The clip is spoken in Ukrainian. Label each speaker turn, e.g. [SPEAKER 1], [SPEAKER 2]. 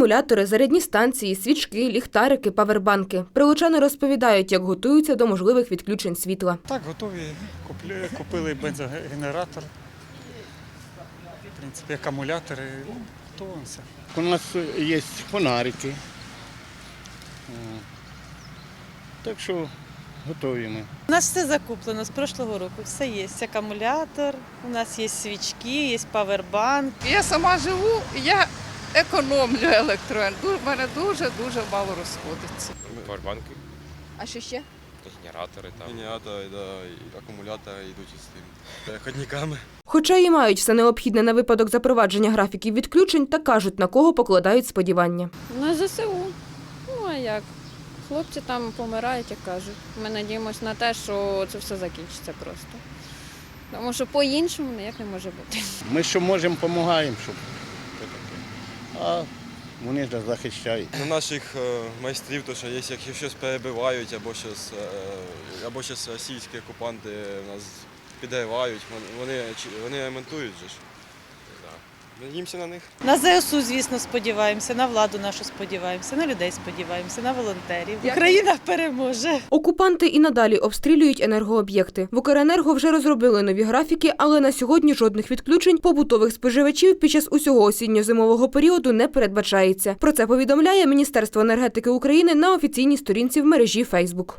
[SPEAKER 1] акумулятори, зарядні станції, свічки, ліхтарики, павербанки. Прилучани розповідають, як готуються до можливих відключень світла.
[SPEAKER 2] Так, готові. Купили, купили бензогенератор. В принципі, акумулятори. Готуємося.
[SPEAKER 3] У нас є фонарики. Так що готові ми.
[SPEAKER 4] У нас все закуплено з прошлого року. Все є. Акумулятор, у нас є свічки, є павербанк.
[SPEAKER 5] Я сама живу, я економлю електроенергію. У мене дуже-дуже мало розходиться.
[SPEAKER 6] Павербанки,
[SPEAKER 7] А що ще?
[SPEAKER 6] генератори там.
[SPEAKER 8] Генератори, да, і акумулятори йдуть із тим переходниками.
[SPEAKER 1] Хоча і мають все необхідне на випадок запровадження графіків відключень, та кажуть, на кого покладають сподівання.
[SPEAKER 7] На ЗСУ. Ну а як? Хлопці там помирають, як кажуть. Ми надіємося на те, що це все закінчиться просто. Тому що по-іншому ніяк не може бути.
[SPEAKER 3] Ми що можемо, допомагаємо, щоб. А вони ж захищають.
[SPEAKER 8] На наших е, майстрів, то що є, якщо щось перебивають, або щось, е, або щось російські окупанти нас підривають, вони, вони ремонтують же. Надіємося на них.
[SPEAKER 4] На ЗСУ, звісно, сподіваємося, на владу нашу сподіваємося, на людей сподіваємося, на волонтерів. Україна переможе.
[SPEAKER 1] Окупанти і надалі обстрілюють енергооб'єкти. В Укренерго вже розробили нові графіки, але на сьогодні жодних відключень побутових споживачів під час усього осінньо-зимового періоду не передбачається. Про це повідомляє Міністерство енергетики України на офіційній сторінці в мережі Фейсбук.